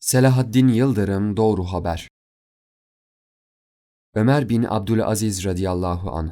Selahaddin Yıldırım Doğru Haber Ömer bin Abdülaziz radıyallahu anh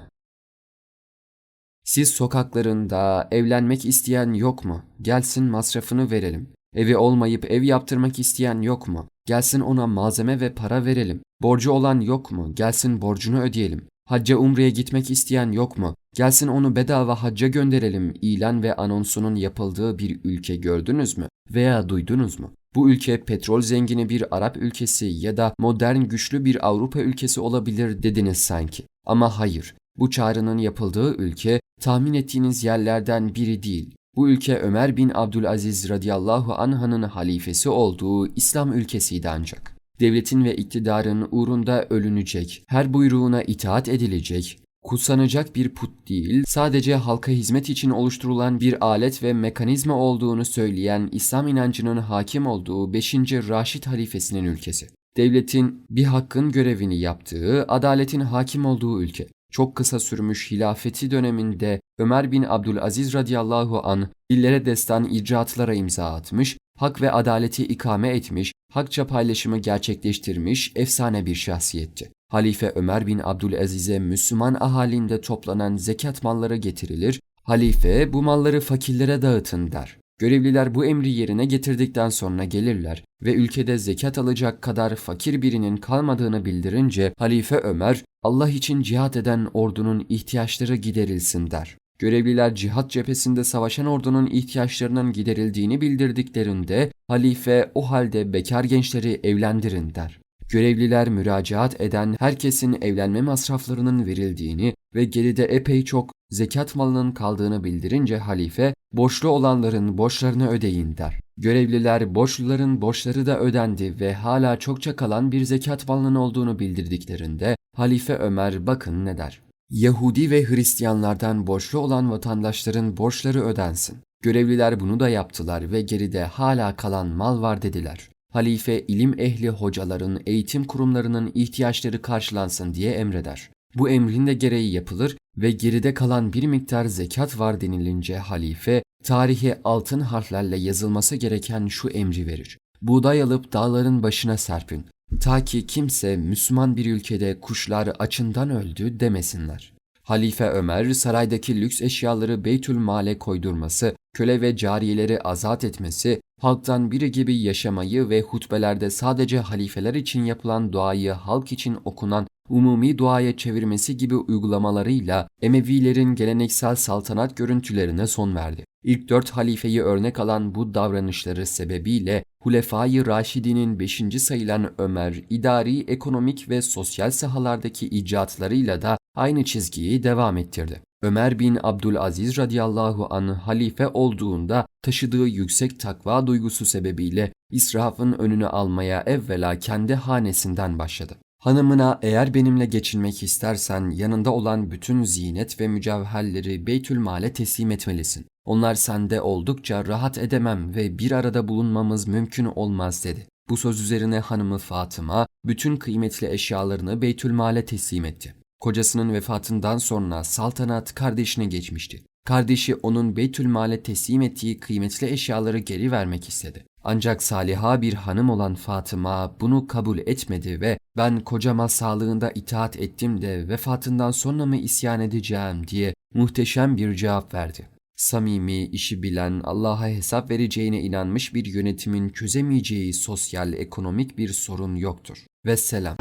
Siz sokaklarında evlenmek isteyen yok mu? Gelsin masrafını verelim. Evi olmayıp ev yaptırmak isteyen yok mu? Gelsin ona malzeme ve para verelim. Borcu olan yok mu? Gelsin borcunu ödeyelim. Hacca umreye gitmek isteyen yok mu? Gelsin onu bedava hacca gönderelim. İlan ve anonsunun yapıldığı bir ülke gördünüz mü? Veya duydunuz mu? Bu ülke petrol zengini bir Arap ülkesi ya da modern güçlü bir Avrupa ülkesi olabilir dediniz sanki. Ama hayır, bu çağrının yapıldığı ülke tahmin ettiğiniz yerlerden biri değil. Bu ülke Ömer bin Abdülaziz radıyallahu anh'ın halifesi olduğu İslam ülkesiydi ancak. Devletin ve iktidarın uğrunda ölünecek, her buyruğuna itaat edilecek, kutsanacak bir put değil, sadece halka hizmet için oluşturulan bir alet ve mekanizma olduğunu söyleyen İslam inancının hakim olduğu 5. Raşid halifesinin ülkesi. Devletin bir hakkın görevini yaptığı, adaletin hakim olduğu ülke. Çok kısa sürmüş hilafeti döneminde Ömer bin Abdülaziz radıyallahu an dillere destan icraatlara imza atmış, hak ve adaleti ikame etmiş, hakça paylaşımı gerçekleştirmiş efsane bir şahsiyetti. Halife Ömer bin Abdülaziz'e Müslüman ahalinde toplanan zekat malları getirilir, halife bu malları fakirlere dağıtın der. Görevliler bu emri yerine getirdikten sonra gelirler ve ülkede zekat alacak kadar fakir birinin kalmadığını bildirince Halife Ömer Allah için cihat eden ordunun ihtiyaçları giderilsin der. Görevliler cihat cephesinde savaşan ordunun ihtiyaçlarının giderildiğini bildirdiklerinde halife o halde bekar gençleri evlendirin der. Görevliler müracaat eden herkesin evlenme masraflarının verildiğini ve geride epey çok zekat malının kaldığını bildirince halife, borçlu olanların borçlarını ödeyin der. Görevliler borçluların borçları da ödendi ve hala çokça kalan bir zekat malının olduğunu bildirdiklerinde halife Ömer bakın ne der. Yahudi ve Hristiyanlardan borçlu olan vatandaşların borçları ödensin. Görevliler bunu da yaptılar ve geride hala kalan mal var dediler. Halife ilim ehli hocaların eğitim kurumlarının ihtiyaçları karşılansın diye emreder. Bu emrin de gereği yapılır ve geride kalan bir miktar zekat var denilince halife tarihe altın harflerle yazılması gereken şu emri verir. Buğday alıp dağların başına serpin. Ta ki kimse Müslüman bir ülkede kuşlar açından öldü demesinler. Halife Ömer saraydaki lüks eşyaları Beytül Mal'e koydurması, köle ve cariyeleri azat etmesi, halktan biri gibi yaşamayı ve hutbelerde sadece halifeler için yapılan duayı halk için okunan umumi duaya çevirmesi gibi uygulamalarıyla Emevilerin geleneksel saltanat görüntülerine son verdi. İlk dört halifeyi örnek alan bu davranışları sebebiyle Hulefai Raşidi'nin beşinci sayılan Ömer, idari, ekonomik ve sosyal sahalardaki icatlarıyla da aynı çizgiyi devam ettirdi. Ömer bin Abdülaziz radıyallahu anh halife olduğunda taşıdığı yüksek takva duygusu sebebiyle israfın önünü almaya evvela kendi hanesinden başladı. Hanımına eğer benimle geçinmek istersen yanında olan bütün zinet ve mücevherleri Beytülmal'e teslim etmelisin. Onlar sende oldukça rahat edemem ve bir arada bulunmamız mümkün olmaz dedi. Bu söz üzerine hanımı Fatıma bütün kıymetli eşyalarını Beytülmal'e teslim etti. Kocasının vefatından sonra saltanat kardeşine geçmişti. Kardeşi onun Beytülmal'e teslim ettiği kıymetli eşyaları geri vermek istedi. Ancak saliha bir hanım olan Fatıma bunu kabul etmedi ve ben kocama sağlığında itaat ettim de vefatından sonra mı isyan edeceğim diye muhteşem bir cevap verdi. Samimi, işi bilen, Allah'a hesap vereceğine inanmış bir yönetimin çözemeyeceği sosyal, ekonomik bir sorun yoktur. Vesselam.